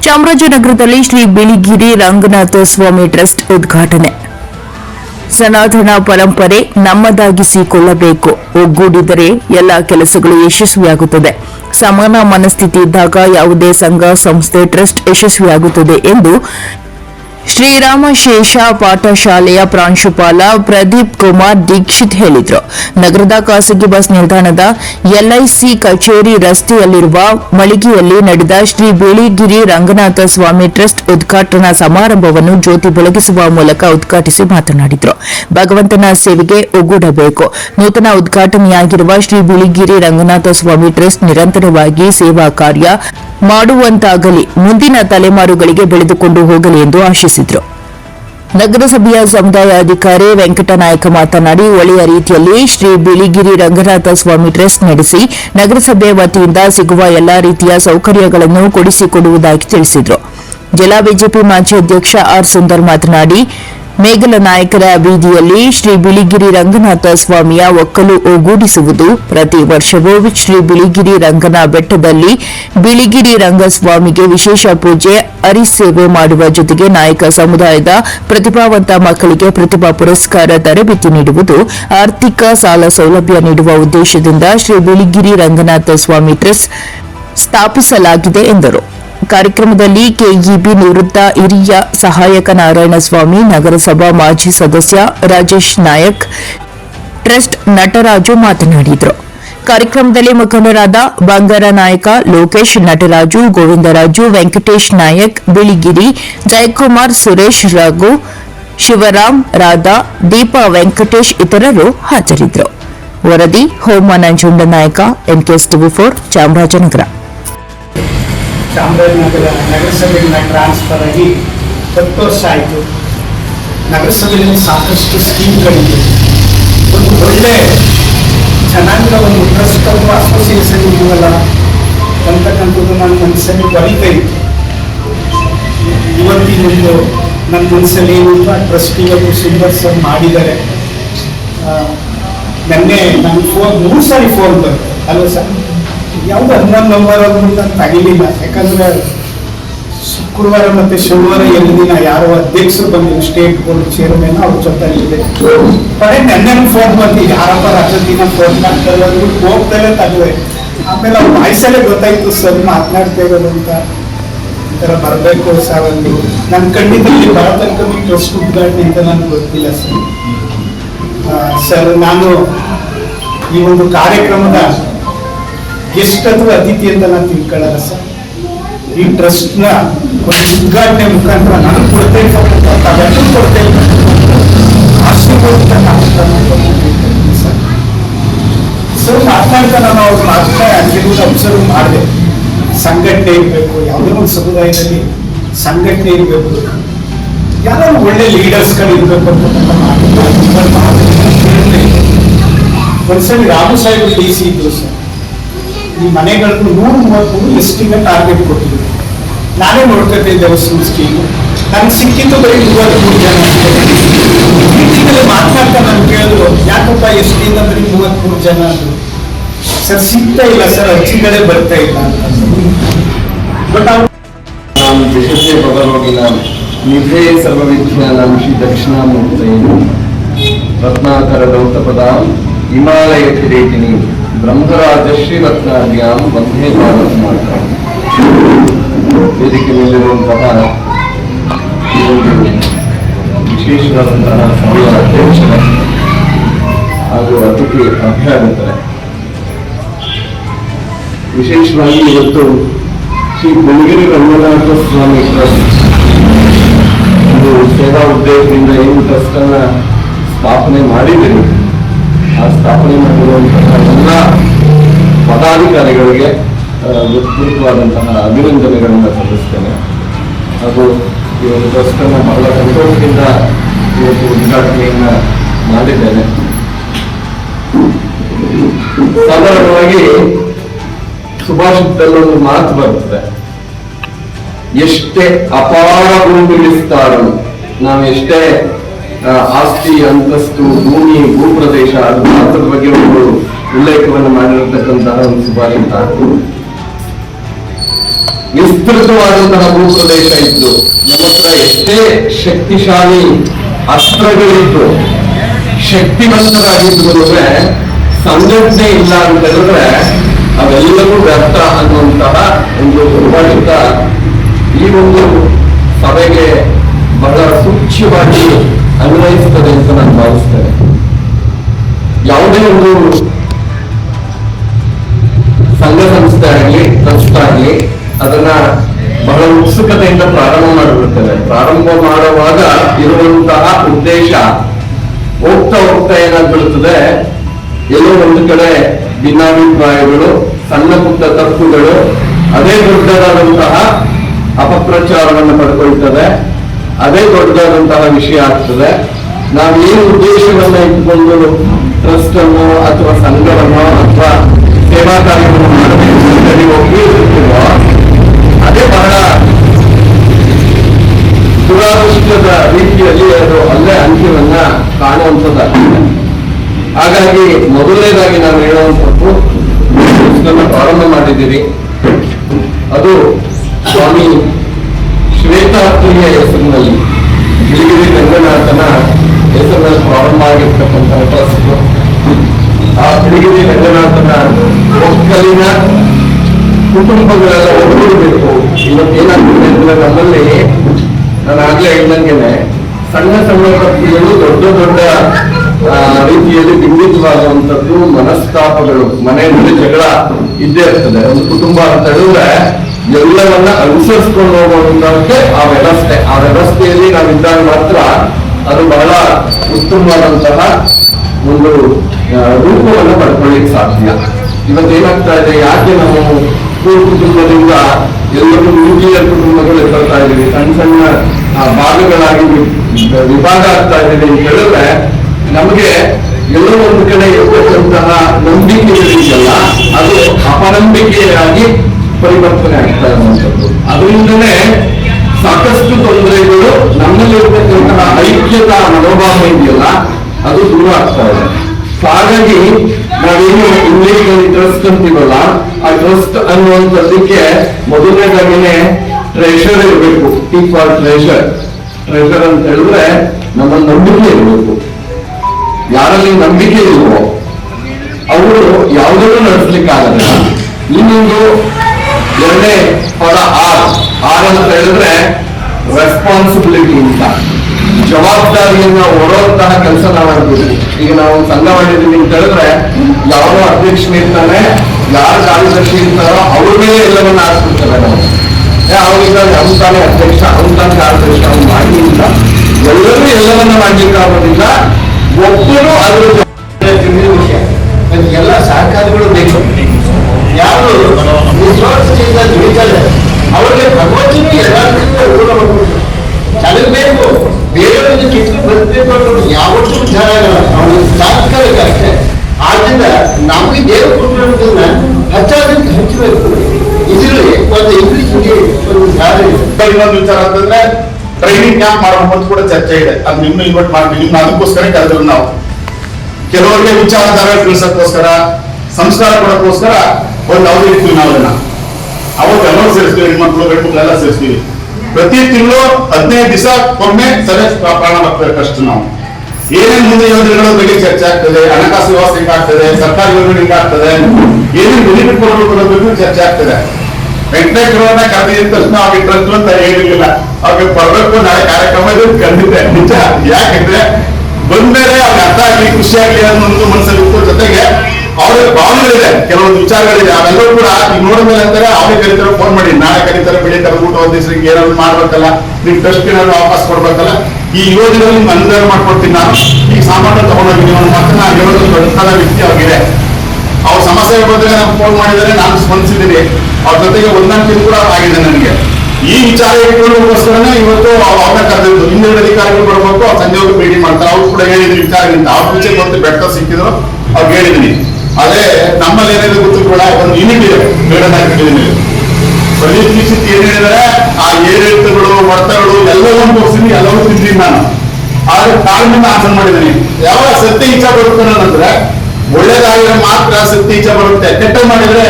ಚಾಮರಾಜನಗರದಲ್ಲಿ ಶ್ರೀ ಬಿಳಿಗಿರಿ ರಂಗನಾಥ ಸ್ವಾಮಿ ಟ್ರಸ್ಟ್ ಉದ್ಘಾಟನೆ. ಸನಾತನ ಪರಂಪರೆ ನಮ್ಮದಾಗಿಸಿಕೊಳ್ಳಬೇಕು. ಒಗ್ಗೂಡಿದರೆ ಎಲ್ಲ ಕೆಲಸಗಳು ಯಶಸ್ವಿಯಾಗುತ್ತದೆ. ಸಮಾನ ಮನಸ್ಥಿತಿ ಇದ್ದಾಗ ಯಾವುದೇ ಸಂಘ, ಸಂಸ್ಥೆ, ಟ್ರಸ್ಟ್ ಯಶಸ್ವಿಯಾಗುತ್ತದೆ ಎಂದು ಶ್ರೀರಾಮ ಶೇಷ ಪಾಠಶಾಲೆಯ ಪ್ರಾಂಶುಪಾಲ ಪ್ರದೀಪ್ ಕುಮಾರ್ ದೀಕ್ಷಿತ್ ಹೇಳಿದರು. ನಗರದ ಖಾಸಗಿ ಬಸ್ ನಿಲ್ದಾಣದ ಎಲ್ಐಸಿ ಕಚೇರಿ ರಸ್ತೆಯಲ್ಲಿರುವ ಮಳಿಗೆಯಲ್ಲಿ ನಡೆದ ಶ್ರೀ ಬಿಳಿಗಿರಿ ರಂಗನಾಥ ಸ್ವಾಮಿ ಟ್ರಸ್ಟ್ ಉದ್ಘಾಟನಾ ಸಮಾರಂಭವನ್ನು ಜ್ಯೋತಿ ಬೆಳಗಿಸುವ ಮೂಲಕ ಉದ್ಘಾಟಿಸಿ ಮಾತನಾಡಿದರು. ಭಗವಂತನ ಸೇವೆಗೆ ಒಗ್ಗೂಡಬೇಕು. ನೂತನ ಉದ್ಘಾಟನೆಯಾಗಿರುವ ಶ್ರೀ ಬಿಳಿಗಿರಿ ರಂಗನಾಥ ಸ್ವಾಮಿ ಟ್ರಸ್ಟ್ ನಿರಂತರವಾಗಿ ಸೇವಾ ಕಾರ್ಯ ಮಾಡುವಂತಾಗಲಿ, ಮುಂದಿನ ತಲೆಮಾರುಗಳಿಗೆ ಬೆಳೆದುಕೊಂಡು ಹೋಗಲಿ ಎಂದು ಆಶಿಸಿದರು. ನಗರಸಭೆಯ ಸಮುದಾಯ ಅಧಿಕಾರಿ ವೆಂಕಟನಾಯಕ ಮಾತನಾಡಿ, ಒಳ್ಳೆಯ ರೀತಿಯಲ್ಲಿ ಶ್ರೀ ಬಿಳಿಗಿರಿ ರಂಗನಾಥ ಸ್ವಾಮಿ ಟ್ರಸ್ಟ್ ನಡೆಸಿ, ನಗರಸಭೆ ವತಿಯಿಂದ ಸಿಗುವ ಎಲ್ಲಾ ರೀತಿಯ ಸೌಕರ್ಯಗಳನ್ನು ಕೊಡಿಸಿಕೊಡುವುದಾಗಿ ತಿಳಿಸಿದರು. ಜಿಲ್ಲಾ ಬಿಜೆಪಿ ಮಾಜಿ ಅಧ್ಯಕ್ಷ ಆರ್ ಸುಂದರ್ ಮಾತನಾಡಿ ಮೇಘಲ ನಾಯಕರ ಬೀದಿಯಲ್ಲಿ ಶ್ರೀ ಬಿಳಿಗಿರಿ ರಂಗನಾಥ ಸ್ವಾಮಿಯ ಒಕ್ಕಲು ಒಗ್ಗೂಡಿಸುವುದು. ಪ್ರತಿ ವರ್ಷವೂ ಶ್ರೀ ಬಿಳಿಗಿರಿ ರಂಗನ ಬೆಟ್ಟದಲ್ಲಿ ಬಿಳಿಗಿರಿ ರಂಗಸ್ವಾಮಿಗೆ ವಿಶೇಷ ಪೂಜೆ, ಅರಿಸೇವೆ ಮಾಡುವ ಜೊತೆಗೆ ನಾಯಕ ಸಮುದಾಯದ ಪ್ರತಿಭಾವಂತ ಮಕ್ಕಳಿಗೆ ಪ್ರತಿಭಾ ಪುರಸ್ಕಾರ, ತರಬೇತಿ ನೀಡುವುದು ಆರ್ಥಿಕ ಸಾಲ ಸೌಲಭ್ಯ ನೀಡುವ ಉದ್ದೇಶದಿಂದ ಶ್ರೀ ಬಿಳಿಗಿರಿ ರಂಗನಾಥ ಸ್ವಾಮಿ ಟ್ರಸ್ಟ್ ಸ್ಥಾಪಿಸಲಾಗಿದೆ ಎಂದರು. ಕಾರ್ಯಕ್ರಮದಲ್ಲಿ ಕೆಇಬಿ ನಿವೃತ್ತ ಹಿರಿಯ ಸಹಾಯಕ ನಾರಾಯಣಸ್ವಾಮಿ ನಗರಸಭಾ ಮಾಜಿ ಸದಸ್ಯ ರಾಜೇಶ್ ನಾಯಕ್, ಟ್ರಸ್ಟ್ ನಟರಾಜು ಮಾತನಾಡಿದರು. ಕಾರ್ಯಕ್ರಮದಲ್ಲಿ ಮುಖಂಡರಾದ ಬಂಗಾರ ನಾಯಕ, ಲೋಕೇಶ್ ನಟರಾಜು, ಗೋವಿಂದರಾಜು, ವೆಂಕಟೇಶ್ ನಾಯಕ್, ಬಿಳಿಗಿರಿ, ಜಯಕುಮಾರ್, ಸುರೇಶ್ ರಘು, ಶಿವರಾಮ್, ರಾಧಾ, ದೀಪಾ ವೆಂಕಟೇಶ್ ಇತರರು ಹಾಜರಿದ್ದರು. ವರದಿ ಹೋಮ Nanjunda Nayaka NKS TV four, Chamarajanagar. Chamarajanagar ನಗರಸಭೆಯಿಂದ transfer ಆಗಿ ಹತ್ತು ವರ್ಷ ಆಯಿತು. ನಗರಸಭೆಯಲ್ಲಿ ಸಾಕಷ್ಟು ಸ್ಕೀಮ್ಗಳಿದೆ ಒಂದು ಒಳ್ಳೆ ಜನಾಂಗವನ್ನು ಒಂದು ಅಥವಾ ಅಸೋಸಿಯೇಷನ್ ಇದೆಯಲ್ಲ ಅಂತಕ್ಕಂಥದ್ದು ನನ್ನ ಮನಸ್ಸಲ್ಲಿ ಬರೀತಾ ಇತ್ತು. ಇವತ್ತಿನೊಂದು ನನ್ನ ಮನಸ್ಸಲ್ಲಿ ಆ ಟ್ರಸ್ಟ್ ಇವತ್ತು ಸಿಲ್ವರ್ ಸರ್ ಮಾಡಿದ್ದಾರೆ. ನನ್ನೆ ನನ್ನ ಫೋನ್ ಮೂರು ಸಾರಿ ಫೋನ್ ಬಂತು. ಅಲ್ವ ಸರ್ ಯಾವುದು ಹನ್ನೊಂದು ನಂಬರ್ ಅಂತ ತಗಿಲಿಲ್ಲ. ಯಾಕಂದ್ರೆ ಶುಕ್ರವಾರ ಮತ್ತೆ ಶನಿವಾರ ಎರಡು ದಿನ ಯಾರೋ ಅಧ್ಯಕ್ಷರು ಬಂದಿದ್ರು ಸ್ಟೇಟ್ ಬೋರ್ಡ್ ಚೇರ್ಮನ್ ಅವ್ರ ಜೊತೆ ಇದೆ ಬರೀ ನೆನ್ನೆ ಫೋನ್ ಬಂದು ಯಾರಪ್ಪ ರಾತ್ರಿ ದಿನ ಫೋನ್ ಮಾಡ್ತಾರೆ ಅಂದ್ಬಿಟ್ಟು ಹೋಗ್ತಲೇ ತಗವೆ ಆಮೇಲೆ ಅವ್ರ ವಾಯ್ಸಲ್ಲೇ ಗೊತ್ತಾಯ್ತು, ಸರ್ ಮಾತನಾಡ್ತಾ ಇರೋದು ಅಂತ. ಈ ಥರ ಬರಬೇಕು ಸರ್ ಒಂದು ನನ್ನ ಖಂಡಿತಲ್ಲಿ ಬರೋ ತನಕ ಟ್ರಸ್ಟ್ ಉದ್ಘಾಟನೆ ಅಂತ ನನಗೆ ಗೊತ್ತಿಲ್ಲ ಸರ್. ಸರ್, ನಾನು ಈ ಒಂದು ಕಾರ್ಯಕ್ರಮದ ಗೆಸ್ಟ್ ಅಥವಾ ಅತಿಥಿ ಅಂತ ನಾನು ತಿಳ್ಕೊಳ್ಳಲ್ಲ ಸರ್. ಈ ಟ್ರಸ್ಟ್ನ ಒಂದು ಉದ್ಘಾಟನೆ ಮುಖಾಂತರ ನಾನು ಕೊಡ್ತೇನೆ ಇರ್ತಕ್ಕಂಥ ಕೊಡ್ತೇನೆ. ಕೊಡ್ತಾ ನಾನು ತಿಳ್ಕೊಳ್ತೀನಿ ಸರ್. ಸರ್ ಮಾತನಾಡ್ತಾ ನಾನು ಅವ್ರ ಮಾತನ್ನ ಕೆಲವು ಅಬ್ಸರ್ವ್ ಮಾಡಿದೆ. ಸಂಘಟನೆ ಇರಬೇಕು, ಯಾವುದೋ ಒಂದು ಸಮುದಾಯದಲ್ಲಿ ಸಂಘಟನೆ ಇರಬೇಕು. ಯಾರೋ ಒಳ್ಳೆ ಲೀಡರ್ಸ್ಗಳು ಇರಬೇಕು ಅಂತ ನನ್ನ ಮಾತು. ಒಂದ್ಸರಿ ರಾಮು ಸಾಹೇಬ್ ಡಿ ಸಿ ಇದ್ರು ಸರ್. ಈ ಮನೆಗಳಿಗೂ ನೂರು ಮೂವತ್ಮೂರು ಲಿಸ್ಟಿಂಗ್ ಟಾರ್ಗೆಟ್ ಕೊಟ್ಟಿದ್ರು. ನಾನೇ ನೋಡ್ಕೊತಾ ಇದ್ದೆ ಸ್ಕೂಲ್ ಸ್ಕೀಮ್. ನನ್ಗೆ ಸಿಕ್ಕಿದ್ದು ಬರೀ ಮೂವತ್ಮೂರು ಜನ. ಇತ್ತೀಚೆಗೆ ಮಾತನಾಡ್ತಾ ನಾನು ಕೇಳಿದ್ರು, ಯಾಕಪ್ಪ ಎಷ್ಟು ಬರೀ ಮೂವತ್ಮೂರು ಜನ ಅಂದ್ರು ಸರ್, ಸಿಗ್ತಾ ಇಲ್ಲ ಸರ್, ಅರ್ಜಿಗಳೇ ಬರ್ತಾ ಇಲ್ಲ ಬಟ್ ನಾನು ದೇಶಕ್ಕೆ ಬದಲಾಗಿಲ್ಲ ನಿಧೆ ಸರ್ವವಿಜ್ಞಾನ ಋಷಿ ದಕ್ಷಿಣಾಮೂರ್ತಿ ರತ್ನಾಕರ ದೌತಪದ ಹಿಮಾಲಯಕ್ಕೆ ಭೇಟಿ ಬ್ರಹ್ಮರಾಜಶ್ರೀ ರತ್ನಾಭ್ಯಾಂ ವಂದೇ ಭಾರತ ವೇದಿಕೆ ಮೇಲಿರುವಂತಹ ಈ ಒಂದು ವಿಶೇಷವಾದಂತಹ ಸಭೆಯ ಅಧ್ಯಕ್ಷರ ಹಾಗೂ ಅತಿಥಿ ಅಭ್ಯಾಗತರೇ ವಿಶೇಷವಾಗಿ ಇವತ್ತು ಶ್ರೀ ಬೆಳಗಿರಿ ರಂಗನಾಥ ಸ್ವಾಮಿ ಟ್ರಸ್ಟ್ ಒಂದು ಸೇವಾ ಉದ್ದೇಶದಿಂದ ಏನು ಟ್ರಸ್ಟ್ ಸ್ಥಾಪನೆ ಮಾಡಿದ್ದೀರಿ ಆ ಸ್ಥಾಪನೆ ಮಾಡಿರುವಂತಹ ಎಲ್ಲ ಪದಾಧಿಕಾರಿಗಳಿಗೆ ಆ, ಹೃತ್ಪೂರ್ವಕವಾದಂತಹ ಅಭಿನಂದನೆಗಳನ್ನು ಸಲ್ಲಿಸ್ತೇನೆ. ಅದು ಈ ಒಂದು ಟ್ರಸ್ಟನ್ನು ಬಹಳ ಸಂತೋಷದಿಂದ ಇವತ್ತು ಉದ್ಘಾಟನೆಯನ್ನು ಮಾಡಿದ್ದೇನೆ. ಸಾಧಾರಣವಾಗಿ ಸುಭಾಷಿತದಲ್ಲಿ ಒಂದು ಮಾತು ಬರ್ತದೆ. ಎಷ್ಟೇ ಅಪಾರ ಗುಂಪಿಳಿಸ್ತಾರು ನಾವು ಎಷ್ಟೇ ಆಸ್ತಿ, ಅಂತಸ್ತು, ಭೂಮಿ, ಭೂಪ್ರದೇಶ ಅದು ಭಾರತದ ಬಗ್ಗೆ ಒಂದು ಉಲ್ಲೇಖವನ್ನು ಮಾಡಿರತಕ್ಕಂತಹ ಒಂದು ಸುಭಾಷಿತ ವಿಸ್ತೃತವಾದಂತಹ ಭೂಪ್ರದೇಶ ಇತ್ತು. ನಮ್ಮ ಹತ್ರ ಎಷ್ಟೇ ಶಕ್ತಿಶಾಲಿ ಅಸ್ತ್ರಗಳಿದ್ದು ಶಕ್ತಿವಂತರಾಗಿದ್ರು ಸಂಘಟನೆ ಇಲ್ಲ ಅಂತ ಹೇಳಿದ್ರೆ ಅವೆಲ್ಲವೂ ವ್ಯರ್ಥ ಅನ್ನುವಂತಹ ಒಂದು ಸುಭಾಷಿತ ಈ ಒಂದು ಒಂದು ಸಂಘ ಸಂಸ್ಥೆ ಆಗಲಿ, ಟ್ರಸ್ಟ್ ಅದನ್ನ ಬಹಳ ಉತ್ಸುಕತೆಯಿಂದ ಪ್ರಾರಂಭ ಮಾಡಿಬಿಡ್ತೇವೆ. ಪ್ರಾರಂಭ ಮಾಡುವಾಗ ಇರುವಂತಹ ಉದ್ದೇಶ ಹೋಗ್ತಾ ಹೋಗ್ತಾ ಏನಾಗ್ಬಿಡುತ್ತದೆ? ಎಲ್ಲೋ ಒಂದು ಕಡೆ ಭಿನ್ನಾಭಿಪ್ರಾಯಗಳು, ಸಣ್ಣ ಪುಟ್ಟ ತಪ್ಪುಗಳು, ಅದೇ ದೊಡ್ಡದಾದಂತಹ ಅಪಪ್ರಚಾರವನ್ನು ಪಡ್ಕೊಳ್ತದೆ. ಅದೇ ದೊಡ್ಡದಾದಂತಹ ವಿಷಯ ಆಗ್ತದೆ. ನಾವು ಏನು ಉದ್ದೇಶವನ್ನ ಇಟ್ಕೊಂಡು ಟ್ರಸ್ಟ್ ಅನ್ನು ಅಥವಾ ಸಂಘವನ್ನು ಅಥವಾ ಸೇವಾ ಕಾರ್ಯವನ್ನು ಮಾಡಬೇಕು ಅಂತಲ್ಲಿ ಹೋಗಿ ಅದೇ ಬಹಳ ದುರಾದೃಷ್ಟದ ರೀತಿಯಲ್ಲಿ ಅದು ಅಲ್ಲೇ ಅಂತ್ಯವನ್ನ ಕಾಣುವಂಥದ್ದಾಗಿದೆ ಹಾಗಾಗಿ ಮೊದಲನೇದಾಗಿ ನಾವು ಹೇಳುವಂಥದ್ದು ಪ್ರಾರಂಭ ಮಾಡಿದ್ದೀರಿ. ಅದು ಸ್ವಾಮಿ ಶ್ವೇತಾತ್ರಿಯ ಹೆಸರಿನಲ್ಲಿ, ಬಿಳಿಗಿರಿ ರಂಗನಾಥನ ಹೆಸರಿನಲ್ಲಿ ಪ್ರಾರಂಭ ಆಗಿರ್ತಕ್ಕಂಥ ಟ್ರಸ್ಟ್. ಆ ಬಿಳಿಗಿರಿ ರಂಗನಾಥನ ಒಕ್ಕಲಿನ ಕುಟುಂಬಗಳೆಲ್ಲ ಒಗ್ಗೂಡಬೇಕು ಇವತ್ತೇನಾಗ್ತದೆ ಅಂದ್ರೆ ನಮ್ಮಲ್ಲಿ ನಾನು ಆಗ್ಲೇ ಹೇಳ್ದಂಗೆನೆ ಸಣ್ಣ ಸಣ್ಣ ತಪ್ಪುಗಳು ದೊಡ್ಡ ದೊಡ್ಡ ರೀತಿಯಲ್ಲಿ ಬಿಂಬಿತವಾಗುವಂಥದ್ದು ಮನಸ್ತಾಪಗಳು ಮನೆಯಲ್ಲಿ ಜಗಳ ಇದ್ದೇ ಇರ್ತದೆ. ಒಂದು ಕುಟುಂಬ ಅಂತ ಹೇಳಿದ್ರೆ ಎಲ್ಲವನ್ನ ಅನುಸರಿಸ್ಕೊಂಡು ಹೋಗುವಂತಕ್ಕೆ ಆ ವ್ಯವಸ್ಥೆ, ಆ ವ್ಯವಸ್ಥೆಯಲ್ಲಿ ನಾವಿದ್ದಾಗ ಮಾತ್ರ ಅದು ಬಹಳ ಉತ್ತಮವಾದಂತಹ ಒಂದು ರೂಪವನ್ನು ಪಡ್ಕೊಳ್ಳಿಕ್ಕೆ ಸಾಧ್ಯ. ಇವತ್ತೇನಾಗ್ತಾ ಇದೆ? ಯಾಕೆ ನಾವು ಕುಟುಂಬದಿಂದ ಎಲ್ಲರೂ ನ್ಯೂಕ್ಲಿಯರ್ ಕುಟುಂಬಗಳು ಬರ್ತಾ ಇದ್ದೀವಿ? ಸಣ್ಣ ಸಣ್ಣ ಭಾಗಗಳಾಗಿ ವಿಭಾಗ ಆಗ್ತಾ ಇದೆ ಅಂತ ಹೇಳಿದ್ರೆ ನಮಗೆ ಎಲ್ಲೋ ಒಂದು ಕಡೆ ಇರತಕ್ಕಂತಹ ನಂಬಿಕೆಗಳಿದೆಯಲ್ಲ, ಅದು ಅಪನಂಬಿಕೆಯಾಗಿ ಪರಿವರ್ತನೆ ಆಗ್ತಾ ಇರುವಂತದ್ದು ಅದರಿಂದಲೇ ಸಾಕಷ್ಟು ತೊಂದರೆಗಳು ನಮ್ಮಲ್ಲಿ ಇರ್ತಕ್ಕಂತಹ ಐಕ್ಯತಾ ಮನೋಭಾವ ಇದೆಯಲ್ಲ ಅದು ದೂರ ಆಗ್ತಾ ಇದೆ. ಹಾಗಾಗಿ ನಾವೇನು ಇಂಗ್ಲಿಷ್ನಲ್ಲಿ ಟ್ರಸ್ಟ್ ಅಂತೀವಲ್ಲ, ಆ ಟ್ರಸ್ಟ್ ಅನ್ನುವಂಥದ್ದಕ್ಕೆ ಮೊದಲನೇದಾಗಿನೇ ಟ್ರೆಷರ್ ಇರಬೇಕು. ಟಿ ಫಾರ್ ಟ್ರೆಷರ್ ಟ್ರೆಷರ್ ಅಂತ ಹೇಳಿದ್ರೆ ನಮ್ಮ ನಂಬಿಕೆ ಇರಬೇಕು. ಯಾರಲ್ಲಿ ನಂಬಿಕೆ ಇಲ್ವೋ, ಅವರು ಯಾವುದನ್ನು ನಡೆಸ್ಲಿಕ್ಕೆ ಆಗಲ್ಲ ಇನ್ನೊಂದು ಎರಡನೇ ಪದ ಆರ್. ಆರ್ ಅಂತ ಹೇಳಿದ್ರೆ ರೆಸ್ಪಾನ್ಸಿಬಿಲಿಟಿ ಅಂತ. ಜವಾಬ್ದಾರಿಯನ್ನ ಹೊರುವಂತಹ ಕೆಲಸ ನಾವು ಮಾಡ್ತೀವಿ ಈಗ ನಾವು ಸಂಘ ಮಾಡಿದ್ದೀವಿ ಅಂತ ಹೇಳಿದ್ರೆ, ಯಾರೋ ಅಧ್ಯಕ್ಷನಿರ್ತಾನೆ ಯಾರು ಕಾರ್ಯದರ್ಶಿ ಇರ್ತಾರೋ ಅವ್ರ ಮೇಲೆ ಎಲ್ಲವನ್ನ ಹಾಕ್ಬಿಡ್ತಾರೆ ನಾವು ಏ ಅವ್ರಿಂದ ಅವ್ನ್ ತಾನೇ ಅಧ್ಯಕ್ಷ ಅಂತಾನೆ ತಾನೇ ಕಾರ್ಯದರ್ಶಿ ಅವ್ನು ಮಾಡಿಲ್ಲ. ಎಲ್ಲರೂ ಎಲ್ಲವನ್ನ ಮಾಡ್ಲಿಕ್ಕೆ ಆಗೋದಿಲ್ಲ. ಒಬ್ಬರು ಅದ್ರ ಎಲ್ಲ ಸಹಕಾರಿಗಳು ಬೇಕು. ಯಾರು ದುಡಿತಾರೆ, ಅವರಿಗೆ ಭಗವಂತನು ಎಲ್ಲರಿಗೂ ಅನುಕೂಲ ಮಾಡ್ಕೊಡ್ತಾನೆ. ಬೇಕು. ಬೇರೆಯವರಿಗೆ ಕೆಟ್ಟ ಬರಬೇಕು ಅನ್ನೋದು ಯಾವತ್ತೂ ವಿಚಾರ ಆಗಲ್ಲ ಅವನಿಗೆ ತಾತ್ಕಾಲಿಕ ಅಷ್ಟೇ ಆದ್ರಿಂದ ನಮಗೆ ದೇವರು ಕೊಟ್ಟಿರೋದನ್ನ ಹಚ್ಚಾದಂತ ಹಚ್ಚಬೇಕು ಇದರಲ್ಲಿ ಒಂದು ಇಂಗ್ಲಿಷ್ಗೆ ಒಂದು ಇದೆ. ಇನ್ನೊಂದು ವಿಚಾರ ಅಂತಂದ್ರೆ ಟ್ರೈನಿಂಗ್ ಕ್ಯಾಂಪ್ ಮಾಡಬಹುದು ಅಂತ ಕೂಡ ಚರ್ಚೆ ಇದೆ. ಅದು ನಿಮ್ಮ ಇನ್ವೈಟ್ ಮಾಡ್ತೀವಿ. ನಿಮ್ಮ ಅದಕ್ಕೋಸ್ಕರ ಕರೆದ್ರು ನಾವು. ಕೆಲವರಿಗೆ ವಿಚಾರಧಾರ ತಿಳಿಸೋಕ್ಕೋಸ್ಕರ, ಸಂಸ್ಕಾರ ಕೊಡೋಕ್ಕೋಸ್ಕರ, ಒಂದು ಇರ್ತೀವಿ ನಾವು ಅದನ್ನ ಅವತ್ತು ಎಲ್ಲರೂ ಸೇರಿಸ್ತೀವಿ ಹೆಣ್ಮಕ್ಳು, ಗಂಡು ಎಲ್ಲ ಸೇರಿಸ್ತೀವಿ. ಪ್ರತಿ ತಿಂಗಳು ಹದಿನೈದು ದಿವಸ ಒಮ್ಮೆ ಸಭೆ ಪ್ರಾಣ ಕಷ್ಟ ನಾವು. ಏನೇನು ಮುಂದೆ ಯೋಜನೆಗಳ ಬಗ್ಗೆ ಚರ್ಚೆ ಆಗ್ತದೆ, ಹಣಕಾಸು ವ್ಯವಸ್ಥೆ ಆಗ್ತದೆ, ಸರ್ಕಾರಿ ಯೋಜನೆ ಆಗ್ತದೆ, ಏನೇನು ಬೆನಿಫಿಟ್ ಕೊಡಬೇಕು ಬಗ್ಗೆ ಚರ್ಚೆ ಆಗ್ತದೆ. ವೆಂಕಟೇಶ್ವರನ ಕರೆದಿದ್ದ ತಕ್ಷಣ ಅವ್ರಿಗೆ ಟ್ರಸ್ಟ್ ಅಂತ ಹೇಳಿರ್ಲಿಲ್ಲ. ಅವ್ರಿಗೆ ಬರಬೇಕು, ನಾಳೆ ಕಾರ್ಯಕ್ರಮ ಇದು ಕಂಡಿದ್ದೆ ನಿಜ? ಯಾಕಂದ್ರೆ ಬಂದ್ಮೇಲೆ ಅವ್ರಿಗೆ ಅರ್ಥ ಆಗ್ಲಿ, ಖುಷಿ ಆಗ್ಲಿ ಅನ್ನೋದು ಮನಸ್ಸಲ್ಲಿ ಜೊತೆಗೆ ಅವ್ರಿಗೆ ಭಾವನೆಗಳಿದೆ. ಕೆಲವೊಂದು ವಿಚಾರಗಳಿದೆ. ಅವೆಲ್ಲರೂ ಕೂಡ ಈಗ ನೋಡಿದ ಮೇಲೆ ಅಂತಾರೆ, ಅವ್ರಿಗೆ ಕರೀತಾರೆ ಫೋನ್ ಮಾಡಿ. ನಾಳೆ ಕರೀತಾರೆ ಬೆಳೀತಾರೆ ಊಟ ಒಂದ್ ದಿವಸ ಏನಾದ್ರು ಮಾಡ್ಬೇಕಲ್ಲ, ನಿಮ್ ಟ್ರಸ್ಟ್ ಏನಾದ್ರು ವಾಪಸ್ ಕೊಡ್ಬೇಕಲ್ಲ, ಈ ಯೋಜನೆಯಲ್ಲಿ ನಿಮ್ಗೆ ಅನುದಾನ ಮಾಡ್ಕೊಡ್ತೀನಿ ನಾನು. ಈ ಸಾಮಾನು ತಗೊಂಡೋಗಿ ಒಂದು ಮಾತ್ರ ನಾನು ಹೇಳೋದು ದೊಡ್ಡ ವ್ಯಕ್ತಿ ಅವ್ರಿಗೆ ಅವ್ರ ಸಮಸ್ಯೆ ಬಂದಾಗ ನಾನು ಫೋನ್ ಮಾಡಿದರೆ ನಾನು ಸ್ಪಂದಿಸಿದ್ದೀನಿ. ಅವ್ರ ಜೊತೆಗೆ ಹೊಂದಾಣಿಕೆ ಕೂಡ ಆಗಿದೆ ನನಗೆ. ಈ ವಿಚಾರ ಇಟ್ಕೊಂಡೋಸ್ಕರನೇ ಇವತ್ತು ಅವ್ರನ್ನ ಕರೆದಿದ್ದು. ಹಿಂದಿನ ಅಧಿಕಾರಿಗಳು ಬರ್ಬೇಕು, ಅವ್ರ ಸಂಜೆ ಹೋಗಿ ಮೀಟಿಂಗ್ ಮಾಡ್ತಾರೆ. ಅವ್ರು ಕೂಡ ಹೇಳಿದ್ರು ವಿಚಾರಗಳಿಂದ. ಅವ್ರ ಮುಂಚೆ ಮತ್ತೆ ಬೆಟ್ಟ ಸಿಕ್ಕಿದ್ರು, ಅವ್ರು ಹೇಳಿದ್ದೀನಿ. ಅದೇ ನಮ್ಮಲ್ಲಿ ಏನಿದೆ ಗೊತ್ತು ಕೂಡ ಒಂದು ಯೂನಿಟ್ ಇದೆ ಮೇಡಮ್ ಆಗಿದ್ದೀನಿ ಪ್ರದೀಪ್ ದೀಕ್ಷಿತ್ ಏನ್ ಹೇಳಿದರೆ? ಆ ಏರಿಳಿತಗಳು ಹೊಡೆತಗಳು ಎಲ್ಲವನ್ನೂ ತೋರಿಸಿನಿ ಎಲ್ಲವೂ ತಿಂತೀನಿ ನಾನು ಆದ್ರೆ ತಾಳ್ಮೆಯಿಂದ ಆಚರಣೆ ಮಾಡಿದ್ದೀನಿ. ಯಾವಾಗ ಸತ್ಯ ಇಚ್ಛಾ ಬರುತ್ತೆ ಅಂದ್ರೆ ಒಳ್ಳೇದಾಗಿದ್ರೆ ಮಾತ್ರ ಸತ್ಯ ಇಚ್ಛಾ ಬರುತ್ತೆ. ಕೆಟ್ಟ ಮಾಡಿದ್ರೆ